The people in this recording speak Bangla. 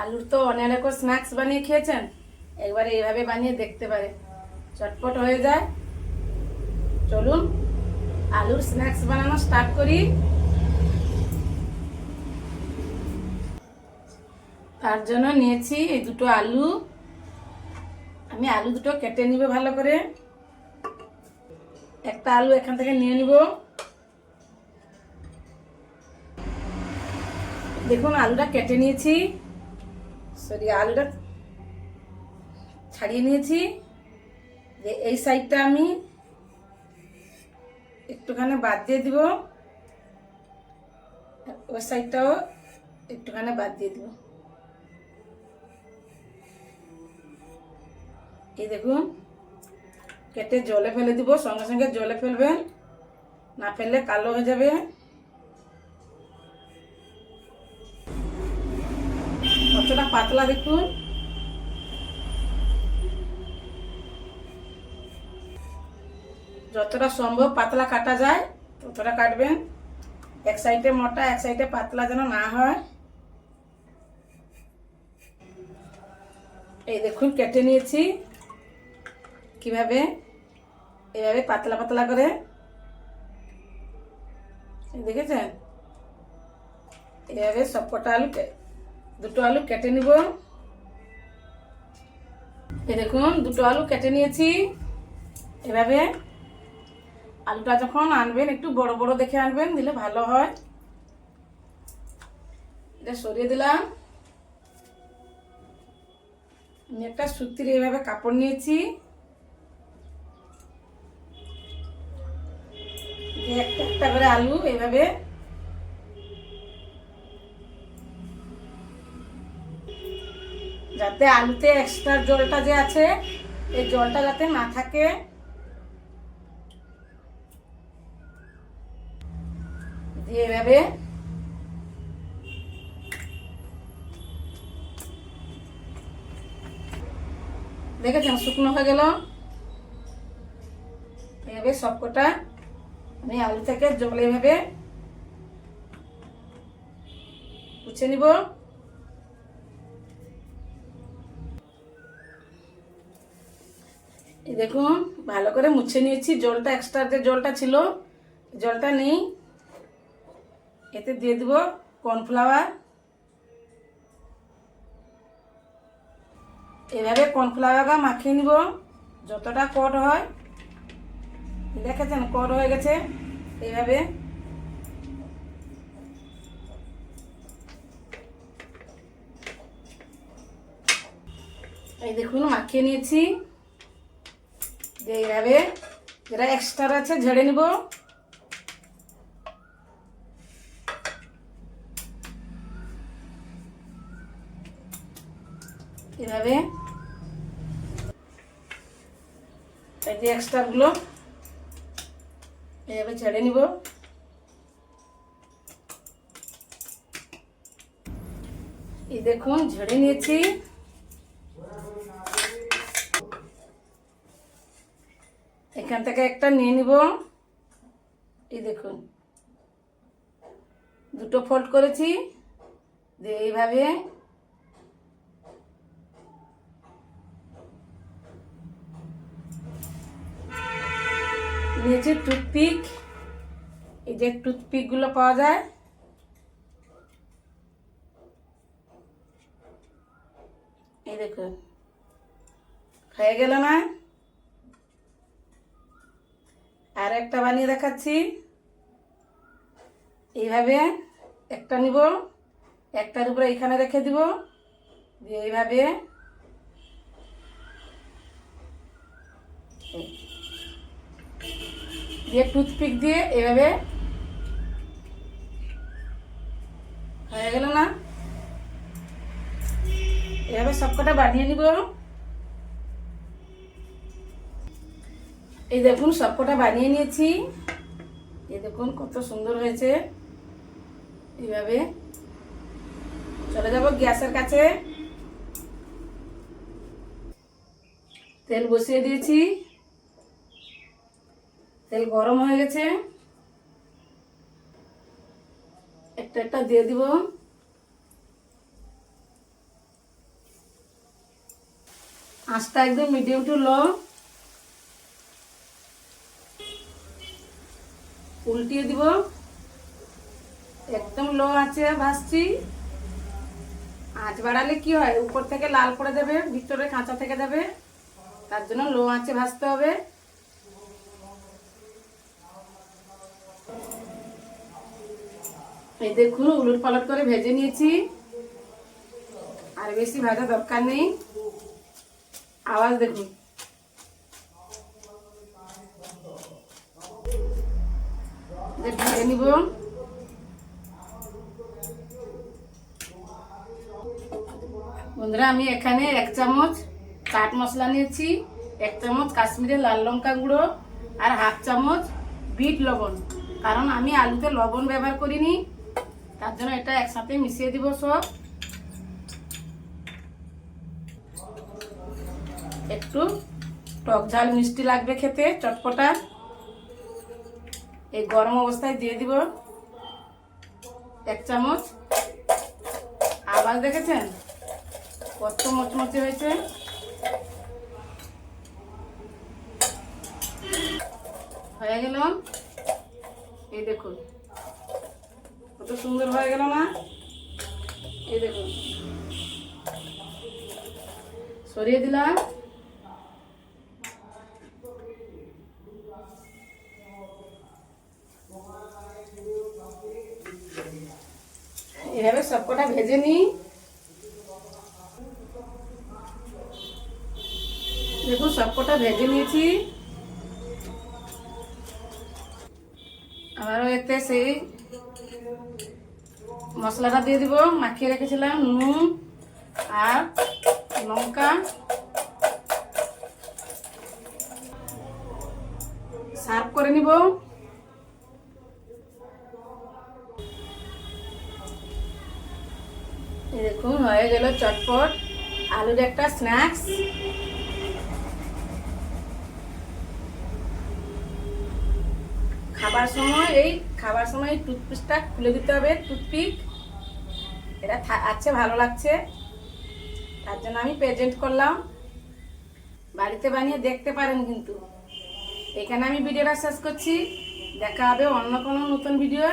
আলুর তো অনেক রকম স্ন্যাক্স বানিয়ে খেয়েছেন। একবারে এইভাবে বানিয়ে দেখতে পারে। চটপট হয়ে যায়। চলুন, আলুর স্ন্যাক্স বানানো স্টার্ট করি। তার জন্য নিয়েছি এই দুটো আলু। আমি আলু দুটো কেটে নিব ভালো করে। একটা আলু এখান থেকে নিয়ে নিব। দেখুন, আলুটা কেটে নিয়েছি। সরি, আলুটা ছাড়িয়ে নিয়েছি। যে এই সাইডটা আমি একটুখানি বাদ দিয়ে দিব। ওই সাইডটাও একটুখানি বাদ দিয়ে দিব। এই দেখুন, কেটে জলে ফেলে দিব। সঙ্গে সঙ্গে জলে ফেলবেন। না ফেললে কালো হয়ে যাবে। কতটা পাতলা দেখুন যতটা সম্ভব পাতলা কাটা যায় ততটা কাটবেন এক সাইডে মোটা এক সাইডে পাতলা যেন না হয় এই দেখুন কেটে নিয়েছি কীভাবে এভাবে পাতলা পাতলা করে দেখেছেন এভাবে সবকটা আলু দুটো আলু কেটে নিব। দেখুন, দুটো আলু কেটে নিয়েছি। এভাবে আলুটা যখন আনবেন, একটু বড় বড় দেখে আনবেন, দিলে ভালো হয়। এটা সরিয়ে দিলাম। আমি একটা সুতির এইভাবে কাপড় নিয়েছি। একটা করে আলু এইভাবে যাতে আলুতে এক্সট্রা জলটা যে আছে, এই জলটা যাতে না থাকে। দিয়ে এভাবে দেখেছেন, শুকনো হয়ে গেল। এভাবে সবকটা আমি আলু থেকে জল এভাবে মুছে নিব। দেখুন, ভালো করে মুছে নিয়েছি। জলটা এক্সট্রা যে জলটা ছিল, জলটা নেই। এতে দিয়ে দেব কর্নফ্লাওয়ার এভাবে কর্নফ্লাওয়ারটা মাখিয়ে নিব, যতটা কট হয়। দেখেছেন কট হয়ে গেছে এইভাবে। এই দেখুন, মাখিয়ে নিয়েছি। এইভাবে যেটা এক্সট্রা আছে ঝেড়ে নিব। এভাবে এই যে এক্সট্রাগুলো এভাবে ছেড়ে নিব। এই দেখুন, ঝেড়ে নিয়েছি। এখান থেকে একটা নিয়ে নিব। এই দেখুন। দুটো ফোল্ড করেছি। দিয়ে এইভাবে নিয়েছি টুথপিক এই যে টুথপিকগুলো পাওয়া যায়। এই দেখুন। হয়ে গেল না? আর একটা বানিয়ে দেখাচ্ছি। এইভাবে একটা নিব, একটার উপরে এখানে রেখে দিব, দিয়ে এইভাবে দিয়ে টুথপিক দিয়ে এভাবে হয়ে গেল না? এভাবে সবকটা বানিয়ে নিব। এই দেখুন, সবকটা বানিয়ে নিয়েছি। এই দেখুন, কত সুন্দর হয়েছে। এইভাবে। চলে যাব গ্যাসের কাছে। তেল বসিয়ে দিয়েছি। তেল গরম হয়ে গেছে। একটা একটা দিয়ে দিব। আঁচটা একদম মিডিয়াম টু লো। উল্টিয়ে দিব। একদম লো আছে ভাজছি আঁচ বাড়ালে কি হয়? উপর থেকে লাল করে দেবে ভিতরে কাঁচা থেকে দেবে তার জন্য লো আঁচে ভাজতে হবে। এই দেখুন, উলট পালট করে ভেজে নিয়েছি। আর বেশি ভাজা দরকার নেই। আওয়াজ দেখুন যে ভেজে বন্ধুরা, আমি এখানে এক চামচ চাট মশলা নিয়েছি, এক চামচ কাশ্মীরি লাল লঙ্কা গুঁড়ো আর হাফ চামচ বিট লবণ। কারণ আমি আলুতে লবণ ব্যবহার করিনি, তার জন্য এটা একসাথে মিশিয়ে দিব সব। একটু টক ঝাল মিষ্টি লাগবে খেতে, চটপটা। এই গরম অবস্থায় দিয়ে দিব এক চামচ। আবার দেখেছেন? কত মচমচে হয়েছে। হয়ে গেল। এই দেখুন। কত সুন্দর হয়ে গেল না? এই দেখুন। সরিয়ে দিলাম। সবকটা ভেজে নিই। দেখুন সবকটা ভেজে নিয়েছি। আবারও এতে সেই মশলাটা দিয়ে দিব। মাখিয়ে রেখেছিলাম নুন আর লঙ্কা। সার্ভ করে নিব। দেখুন, হয়ে গেল চটপট আলুর একটা স্ন্যাক্স খাবার সময়, এই খাবার সময় এই টুথপিকটা খুলে দিতে হবে টুথপিক এটা আছে, ভালো লাগছে। তার জন্য আমি প্রেজেন্ট করলাম। বাড়িতে বানিয়ে দেখতে পারেন কিন্তু। এখানে আমি ভিডিওটা শেষ করছি। দেখা হবে অন্য কোনো নতুন ভিডিও